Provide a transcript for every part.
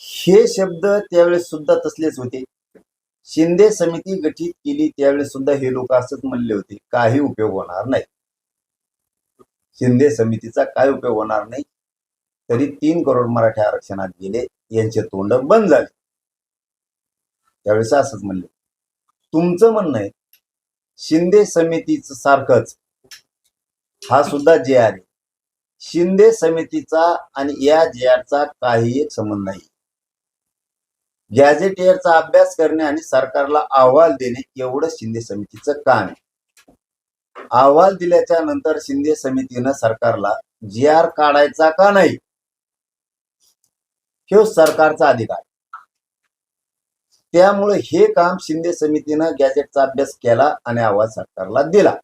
हे शब्द त्यावेळेस सुद्धा तसलेच होते. शिंदे समिती गठीत केली त्यावेळेस सुद्धा हे लोक असंच म्हणले होते काही उपयोग होणार नाही. शिंदे समितीचा काय उपयोग होणार नाही? तरी तीन करोड मराठी आरक्षणात गेले यांचे तोंड बंद झाले. त्यावेळेस असंच म्हणले. तुमचं म्हणणं आहे शिंदे समितीच सारखंच हा सुद्धा जे आर आहे. शिंदे समितीचा आणि या जे आरचा काही एक संबंध नाही. गॅझेटियरचा अभ्यास करणे आणि सरकारला अहवाल देणे एवढं शिंदे समितीचं काम आहे. अहवाल दिल्याच्या नंतर शिंदे समितीनं सरकारला जी आर काढायचा का नाही? हे सरकारचा अधिकार त्यामुळे हे काम शिंदे समितीनं गॅजेटचा अभ्यास केला आणि अहवाल सरकारला दिला.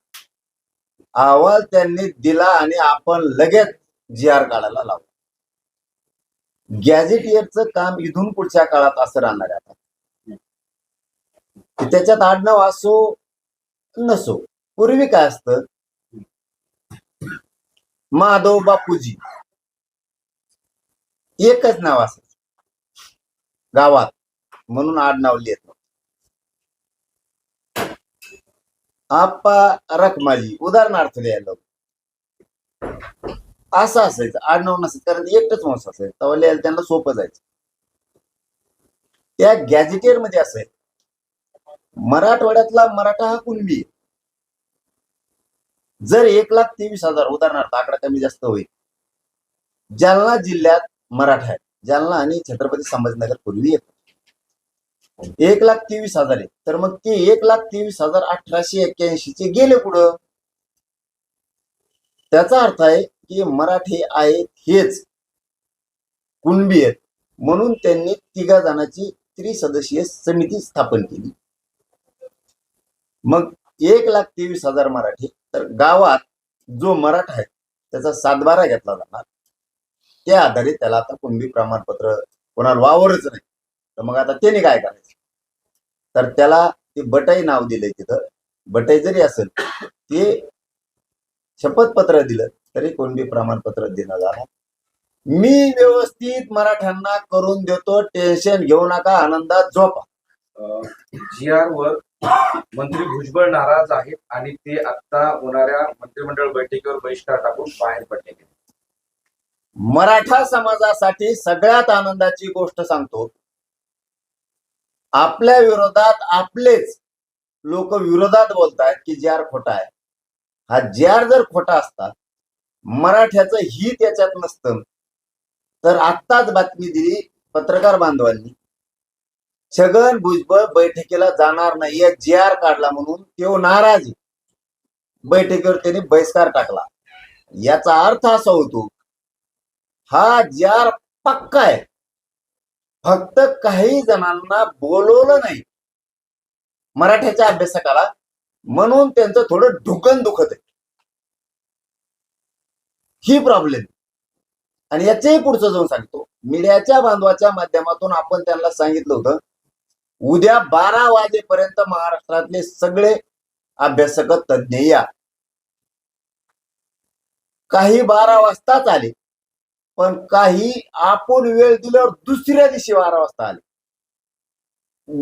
अहवाल त्यांनी दिला आणि आपण लगेच जी आर काढायला लावला गॅझेटियरचं काम इथून पुढच्या काळात असं राहणार आहे आता. त्याच्यात आडनाव असो नसो. पूर्वी काय असतं? माधव बापूजी. एकच नाव असायचं. गावात. म्हणून आडनाव लिहित आप्पा रखमाजी. उदाहरणार्थ लिहायला असं असायचं. आडनाव नसायचं. कारण एकटच माणूस असायचं. तेव्हा लिहायला त्यांना सोपं जायचं. त्या गॅजेटियरमध्ये असेल मराठवाड्यातला मराठा हा कुणबी? आहे. जर एक लाख तेवीस हजार उदाहरणार्थ आकडा कमी जास्त होईल. जालना जिल्ह्यात मराठा आहे. जालना आणि छत्रपती संभाजीनगर पूर्वी येत. एक लाख तेवीस हजार आहे. तर मग ते एक लाख तेवीस हजार अठराशे एक्क्याऐंशी चे गेले पुढं त्याचा अर्थ आहे की मराठी आहेत हेच. कुणबी आहेत. म्हणून त्यांनी तिघा जणांची त्रिसदस्यीय समिती स्थापन केली. मग एक लाख तेवीस हजार मराठी. तर गावात जो मराठा आहे त्याचा सातबारा घेतला जाणार. त्या आधारे त्याला आता कुणबी प्रमाणपत्र कोणाला वावरच नाही. तर मग आता त्याने काय करायचं? तर त्याला ते बटाई नाव दिलंय तिथं. बटाई जरी असेल ते शपथपत्र दिलं तरी कुणबी प्रमाणपत्र देणं जाणार मी व्यवस्थित मराठ्यांना करून देतो टेन्शन घेऊ नका आनंदात झोपा. जी आर वर मंत्री भुजबळ नाराज आहेत आणि ते आता होणाऱ्या मंत्रिमंडळ बैठकीवर बहिष्कार टाकून बाहेर पडले मराठा समाजासाठी सगळ्यात आनंदाची गोष्ट सांगतो. आपल्या विरोधात आपलेच लोक विरोधात बोलतायत की जे आर खोटा आहे. हा जे आर जर खोटा असता मराठ्याचं ही याच्यात नसतं. तर आत्ताच बातमी दिली पत्रकार बांधवांनी. छगन भुजबळ बैठकीला जाणार नाही या जे आर काढला म्हणून तो नाराज बैठकीवर त्यांनी बहिष्कार टाकला. याचा अर्थ असा होतो हा जे आर पक्का आहे. फक्त काही जणांना बोलवलं नाही. मराठ्याच्या अभ्यासकाला म्हणून त्यांचं थोडं ढुकन दुखत आहे. ही प्रॉब्लेम आणि याच्याही पुढचं जाऊन सांगतो. मीडियाच्या बांधवाच्या माध्यमातून आपण त्यांना सांगितलं होतं उद्या बारा वाजेपर्यंत महाराष्ट्रातले सगळे अभ्यासक तज्ज्ञ या. काही बारा वाजताच आले पण काही आपण वेळ दिल्यावर दुसऱ्या दिवशी बारा वाजता आले.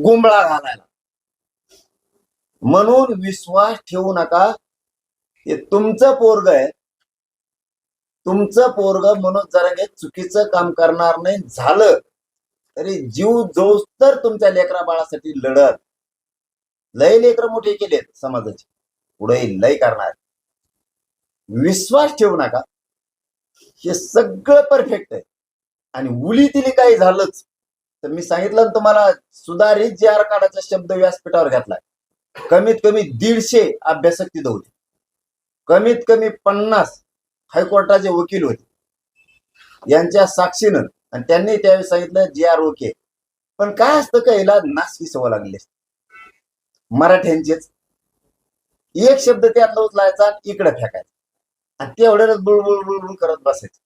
गुंबळा घालायला. म्हणून विश्वास ठेवू नका हे तुमचं पोरग आहे तुमचं पोरग म्हणून जरा काही चुकीचं काम करणार नाही झालं. तरी जीव जोस तर तुमच्या लेकरा बाळासाठी लढत लय लेकर मोठे केलेत समाजाचे. पुढे लय करणार. विश्वास ठेवू नका. हे सगळं परफेक्ट आहे. आणि उली तिली काही झालंच. तर मी सांगितलं तुम्हाला सुधारित जे आर काढाचा शब्द व्यासपीठावर घातलाय. कमीत कमी दीडशे अभ्यासक तिथं होते. कमीत कमी पन्नास. हायकोर्टाचे वकील होते. यांच्या साक्षीनं आणि त्यांनी त्यावेळी सांगितलं जे आर ओके. पण काय असतं का हिला नासकी सवय लागली? असते. मराठ्यांचेच. एक शब्द त्यात उचलायचा इकडे फेकायचा. आणि तेवढ्याच बुळबुळ बुळबुळ करत बसायचं.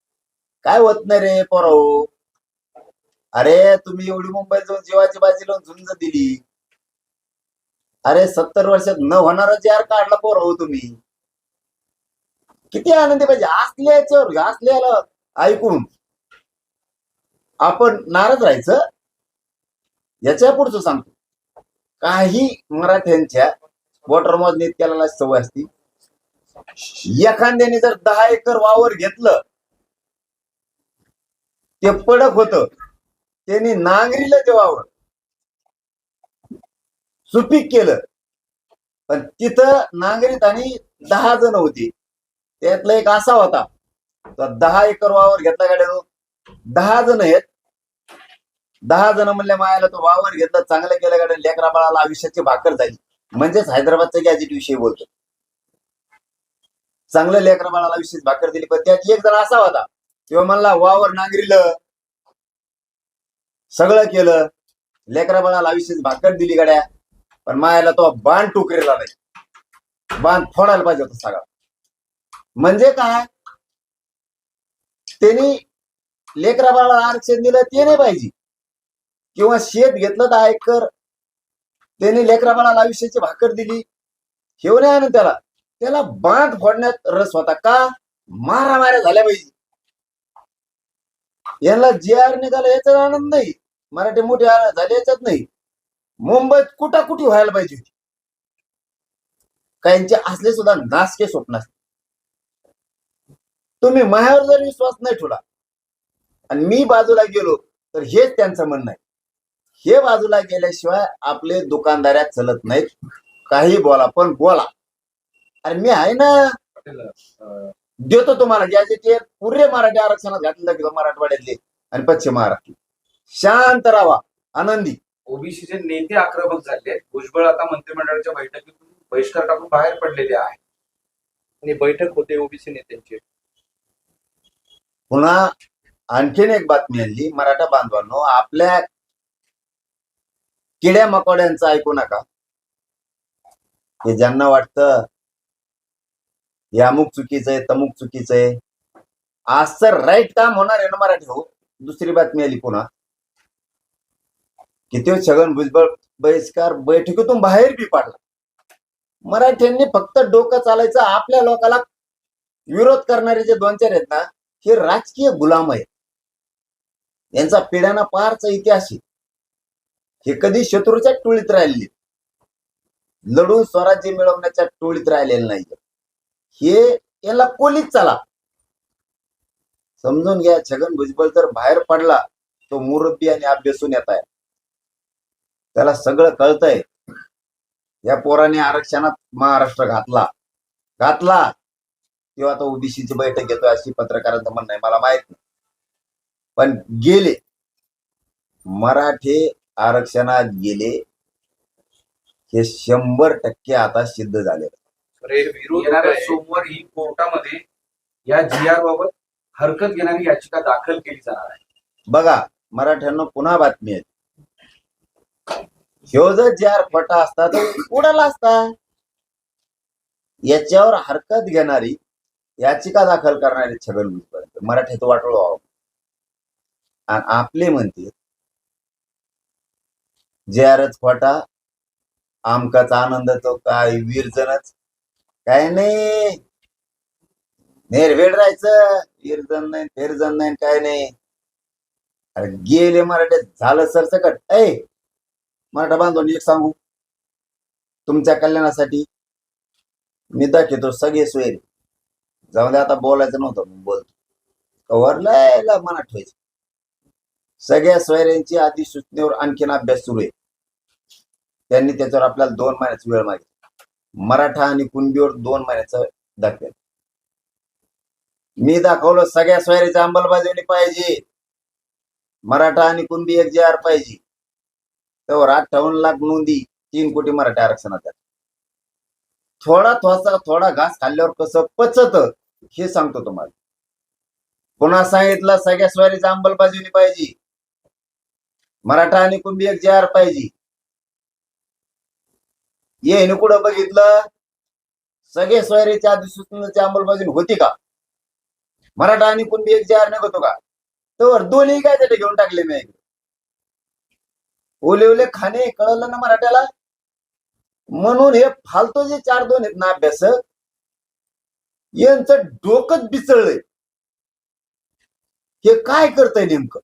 काय होत नाही रे पोराओ अरे तुम्ही एवढी मुंबईत जाऊन जीवाची बाजी लावून झुंज दिली. अरे सत्तर वर्षात न होणारा जार काढला पोराओ तुम्ही. किती आनंदी पाहिजे? असल्याच्यावर असल्याला ऐकून आपण नाराज राहायचं याच्या पुढचं सांगतो. काही मराठ्यांच्या वॉटर मोजणी केलेला सवय असती. एखाद्याने जर दहा एकर वावर घेतलं ते पडक होत. त्यांनी नांगरीलं ते वावर सुपीक केलं पण तिथं नांगरीत आणि दहा जण होती. त्यातला एक असा होता. दहा एकर वावर घेतला गाड्या दहा जण आहेत. दहा जण म्हणल्या मायाला तो वावर घेतला चांगलं केलं गाड्या लेकरा बाळाला आयुष्याची भाकर झाली म्हणजेच हैदराबादचा गॅजेट विषयी बोलतो. चांगलं लेकरा बाळाला आयुष्याची भाकर दिली पण त्यात एक जण असा होता. किंवा म्हणला वावर नांगरिलं सगळं केलं लेकरा बाळाला आयुष्याची भाकर दिली गाड्या पण मायाला तो बाण टुकरेला नाही बाण फोडायला पाहिजे होता सगळा. म्हणजे काय? त्यांनी लेकरा बाळाला आरक्षण दिलं ते नाही पाहिजे. किंवा शेत घेतलं तर आयकर. त्यांनी लेकरा बाळाला आयुष्याची भाकर दिली. हेव नाही आणून त्याला. त्याला बांध फोडण्यात रस होता का? मारामाऱ्या झाल्या पाहिजे. यांना जे आर निघाला याचा आनंद नाही. मराठी मोठी आर झाले याच्यात नाही. मुंबईत कुठा कुठे व्हायला पाहिजे होती. काहींचे असले सुद्धा नासके स्वप्न असते. तुम्ही मायावर जर विश्वास नाही ठेवला आणि मी बाजूला गेलो तर हेच त्यांचं म्हणणं आहे. हे बाजूला गेल्याशिवाय आपले दुकानदाऱ्या चलत नाहीत. काही बोला पण बोला. अरे मी आहे ना देतो तुम्हाला गॅजेट पुरे मराठी आरक्षणात घातलं की मराठवाड्यातले आणि पश्चिम महाराष्ट्र. शांत राहा आनंदी. ओबीसीचे नेते आक्रमक झाले. भुजबळ आता मंत्रिमंडळाच्या बैठकीतून बहिष्कार टाकून बाहेर पडलेले आहे. आणि बैठक होते ओबीसी नेत्यांची. पुन्हा आणखीन एक बातमी आली मराठा बांधवांनो आपल्या किड्या मकोड्यांचं ऐकू नका. हे ज्यांना वाटतं हे अमुक चुकीचं आहे तमुक चुकीचं आहे. आज तर राईट काम होणार आहे ना मराठी हो दुसरी बातमी आली पुन्हा. किती छगन भुजबळ बहिष्कार बैठकीतून बाहेर बी पाडला. मराठ्यांनी फक्त डोकं चालायचं आपल्या लोकाला विरोध करणारे जे दोन चार आहेत ना हे राजकीय गुलाम आहेत. यांचा पिढ्याना पारचा इतिहास आहे. हे कधी शत्रूच्या टोळीत राहिलेले लढून स्वराज्य मिळवण्याच्या टोळीत राहिलेले नाही हे याला कोलीच चला. समजून घ्या छगन भुजबळ जर बाहेर पडला तो मुरब्बी आणि अभ्यासून येत आहे. त्याला सगळं कळतंय. या पोराने आरक्षणात महाराष्ट्र घातला. घातला. किंवा तो ओबीसीची बैठक घेतोय अशी पत्रकारांचं म्हणणं आहे. मला माहीत नाही. पण गेले. मराठे आरक्षणात गेले. हे शंभर टक्के आता सिद्ध झाले? सोमवारी कोर्टामध्ये या जी आर बाबत हरकत घेणारी याचिका दाखल केली जाणार आहे. बघा मराठ्यांना पुन्हा बातमी आहे. ह्यो जर चार फटा असता तर उडाला असता? याच्यावर हरकत घेणारी याचिका दाखल करणारी छगन भुजबळ. मराठीत वाटोळ व्हावं. आणि आपले म्हणते जे आरच खोटा आमकाचा आनंद तो काय विरजनच. काय नाही. नेरवेड राहायचं. वीरजन नाही फेरजन नाही काय नाही. अरे गेले मराठ्यात झालं सरसकट. ऐ मराठा बांधवून एक सांगू. तुमच्या कल्याणासाठी मी दाखवतो सगळे सोयरे. जाऊ दे आता बोलायचं नव्हतं मी बोलतो. कवर लयला मनात ठेवायचं. सगळ्या सोयऱ्यांची आधी सूचनेवर आणखीन अभ्यास सुरू आहे. त्यांनी त्याच्यावर आपल्याला दोन महिन्याचा वेळ मागितला. मराठा आणि कुणबीवर दोन महिन्याचा दाखवेल मी दाखवलं सगळ्या सोयऱ्याची अंमलबजावणी पाहिजे. मराठा आणि कुणबी एक जे आर पाहिजे. त्यावर अठ्ठावन्न लाख नोंदी तीन कोटी मराठा आरक्षणात थोडा थोसा थोडा घास खाल्ल्यावर कसं पचत? हे सांगतो तुम्हाला. पुन्हा सांगितलं सगळ्या स्वारीचा अंमलबजावणी पाहिजे. मराठा आणि कुंभी एक जे आर पाहिजे येईन कुठं बघितलं? सगळे स्वारीच्या अधिसूचनाची अंमलबजावणी होती का? मराठा आणि कुणबी एक जे आर होतो का? तर दोन्ही काय त्याला घेऊन टाकले मी? ओले ओले खाणे कळलं ना मराठ्याला? म्हणून हे फालतू जे चार दोन आहेत ना अभ्यासक यांचं डोकंच बिचळलंय हे काय करतंय नेमकं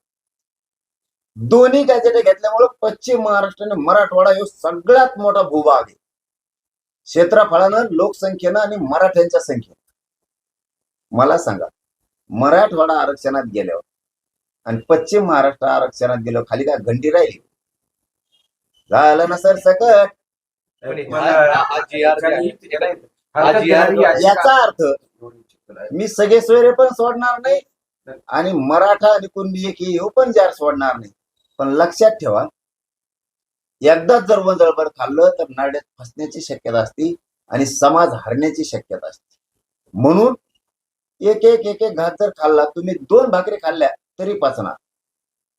दोन्ही गॅजेट घेतल्यामुळे पश्चिम महाराष्ट्र आणि मराठवाडा हे सगळ्यात मोठा भूभाग आहे क्षेत्रफळानं लोकसंख्येनं आणि मराठ्यांच्या संख्येनं मला सांगा मराठवाडा आरक्षणात गेल्यावर आणि पश्चिम महाराष्ट्र आरक्षणात गेल्यावर खाली काय घंटी राहिली झालं ना सर सकट याचा अर्थ मी सगळे सोयरे पण सोडणार नाही आणि मराठा आणि कुणबी एक येऊ पण जार सोडणार नाही. पण लक्षात ठेवा एकदाच जर वंजळभर खाल्लं तर नाड्यात फसण्याची शक्यता असते आणि समाज हरण्याची शक्यता असते. म्हणून एक एक एक एक घात जर खाल्ला तुम्ही दोन भाकरी खाल्ल्या तरी पचणार.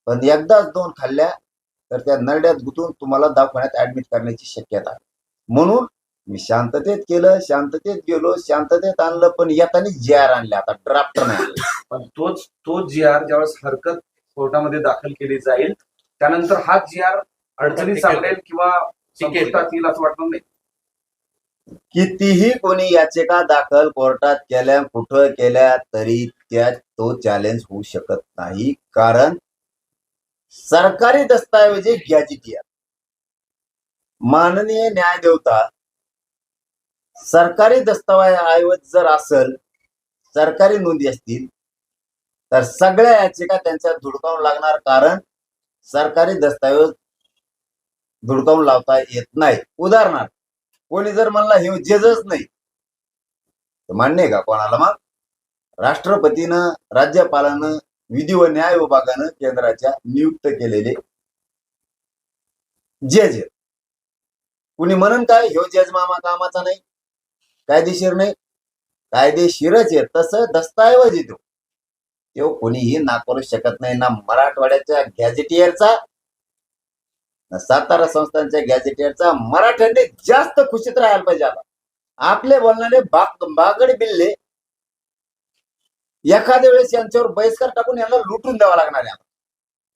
पण एकदाच दोन खाल्ल्या तर त्या नरड्यात गुंतून तुम्हाला दवाखान्यात ऍडमिट करण्याची शक्यता आहे. म्हणून मी शांततेत केलं शांततेत गेलो शांततेत आणलं पण येताना जे आर आणले आता ड्राफ्ट नाही. पण तोच तो जी आर ज्यावेळेस हरकत कोर्टामध्ये दाखल केली जाईल त्यानंतर हा जी आर अडचणीत. सापडेल किंवा. संपुष्टात येईल असं वाटत नाही कितीही कोणी याचिका दाखल कोर्टात केल्या कुठं केल्या तरी त्यात तो चॅलेंज होऊ शकत नाही कारण सरकारी दस्तावेजी गॅजिटियर माननीय न्यायदेवता सरकारी दस्तावेज जर असेल सरकारी नोंदी असतील तर सगळ्या याचिका त्यांच्या धुडकावून लागणार कारण सरकारी दस्तावेज धुडकावून लावता येत नाही उदाहरणार्थ कोणी जर म्हणला हे जेजच नाही. तर मान्य का कोणाला मग? राष्ट्रपतीनं राज्यपालानं विधी व न्याय विभागानं केंद्राच्या नियुक्त केलेले जज कुणी म्हणन काय ह्यो जज मामा कामाचा नाही. कायदेशीर नाही. कायदेशीरच आहे. तसं दस्ताऐवज येतो तो. कोणीही नाकारू शकत नाही. ना मराठवाड्याच्या गॅझेटियरचा ना सातारा संस्थांच्या गॅझेटियरचा. मराठ्यांनी जास्त खुशीत राहायला पाहिजे आता. आपले बोलणारे बाग बागड बिल्ले एखाद्या वेळेस यांच्यावर बहिष्कार टाकून यांना लुटून द्यावा लागणार आहे.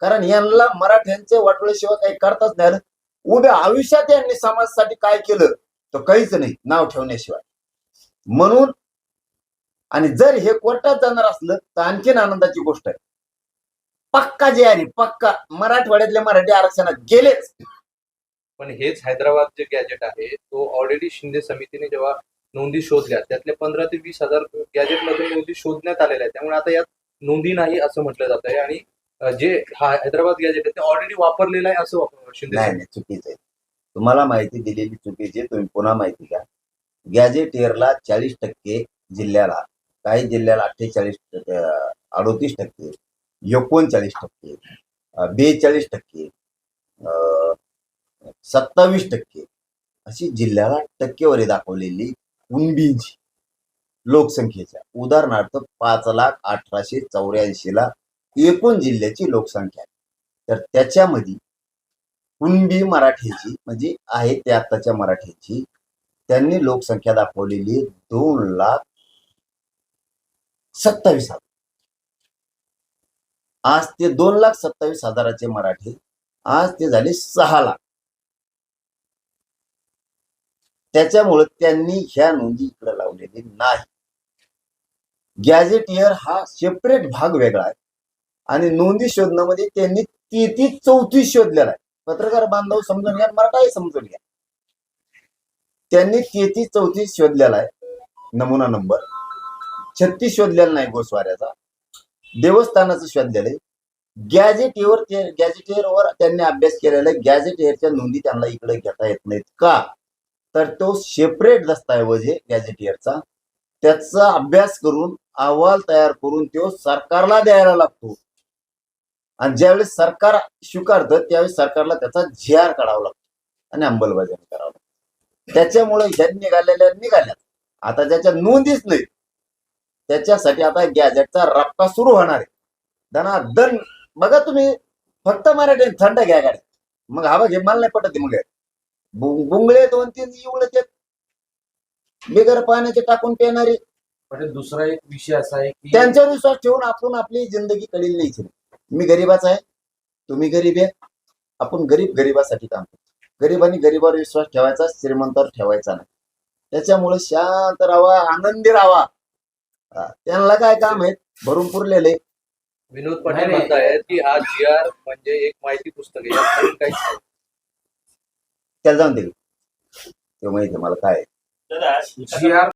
कारण यांना मराठ्यांचे वाटोळ्याशिवाय काही करताच नाही उभ्या उद्या आयुष्यात यांनी समाजासाठी काय केलं? तर काहीच नाही. नाव ठेवण्याशिवाय. म्हणून आणि जर हे कोर्टात जाणार असलं तर आणखीन आनंदाची गोष्ट आहे. पक्का जे आहे पक्का. मराठवाड्यातले मराठी आरक्षणात गेलेच. पण हेच हैदराबाद जे गॅजेट आहे तो ऑलरेडी शिंदे समितीने जेव्हा नोंदी शोधल्या त्यातले पंधरा ते वीस हजार गॅजेटमध्ये नोंदी शोधण्यात आलेल्या आहेत. त्यामुळे आता यात नोंदी नाही असं म्हटलं जात आहे आणि जे हा हैदराबाद गॅजेट आहे ते ऑलरेडी वापरलेलं आहे असं शिंदे नाही नाही चुकीचं आहे. तुम्हाला माहिती दिलेली चुकीची तुम्ही पुन्हा माहिती घ्या. गॅजेटियरला चाळीस टक्के जिल्ह्याला काही जिल्ह्याला अठ्ठेचाळीस अडोतीस टक्के एकोणचाळीस टक्के बेचाळीस टक्के अं, सत्तावीस टक्के अशी जिल्ह्याला टक्केवारी दाखवलेली कुणबींची लोकसंख्येच्या. उदाहरणार्थ पाच लाख अठराशे चौऱ्याऐंशीला एकूण जिल्ह्याची लोकसंख्या आहे. तर त्याच्यामध्ये कुणबी मराठीची म्हणजे आहे ते आत्ताच्या मराठीची त्यांनी लोकसंख्या दाखवलेली दोन लाख सत्तावीस हजार. आज ते दोन लाख सत्तावीस हजाराचे मराठी आज ते झाले सहा लाख. त्याच्यामुळे त्यांनी ह्या नोंदी इकडे लावलेली नाही. गॅजेटियर हा सेपरेट भाग वेगळा आहे. आणि नोंदी शोधण्यामध्ये त्यांनी तेहतीस चौतीस शोधलेला आहे. पत्रकार बांधव समजून घ्या मराठाही समजून घ्या. त्यांनी तेहतीस चौतीस शोधलेला आहे. नमुना नंबर. छत्तीस शोधलेला नाही गोस्वाऱ्याचा देवस्थानाचं शोधलेलं आहे. गॅजेटियर गॅजेटियरवर त्यांनी अभ्यास केलेला आहे. गॅजेटियरच्या नोंदी त्यांना इकडे घेता येत नाहीत का? तर तो सेपरेट दस्ताऐवज आहे गॅजेटियरचा त्याचा अभ्यास करून अहवाल तयार करून तो सरकारला द्यायला लागतो. आणि ज्यावेळेस सरकार स्वीकारतं त्यावेळेस सरकारला त्याचा झी आर काढावा लागतो. आणि अंमलबजावणी करावं लागतं. त्याच्यामुळे ह्या निघालेल्या निघाल्या आता ज्याच्या नोंदीच नाही. त्याच्यासाठी आता गॅजेटचा रप्पा सुरू होणार आहे. दना दन बघा तुम्ही फक्त मराठी थंड घ्या गाड्या. मग हवा घे मला नाही पटत मग बुंगळे दोन तीन ते बिगर पाण्याचे टाकून पिणारे. म्हणजे दुसरा एक विषय असा आहे की त्यांच्यावर विश्वास ठेवून आपण आपली जिंदगी कळील नाही. मी गरीबाचा आहे. तुम्ही गरीब आहे. आपण गरीब गरीबासाठी काम करतो. गरीबांनी गरीबावर विश्वास ठेवायचा श्रीमंतावर ठेवायचा नाही. त्याच्यामुळे शांत राहावा आनंदी राहावा हा, त्यांना काय काम आहे भरून पुरलेले. विनोद पाटील. म्हणतायत की हा जी आर म्हणजे एक माहिती पुस्तक आहे त्याला जाऊन दे. ते माहिती मला काय जी आर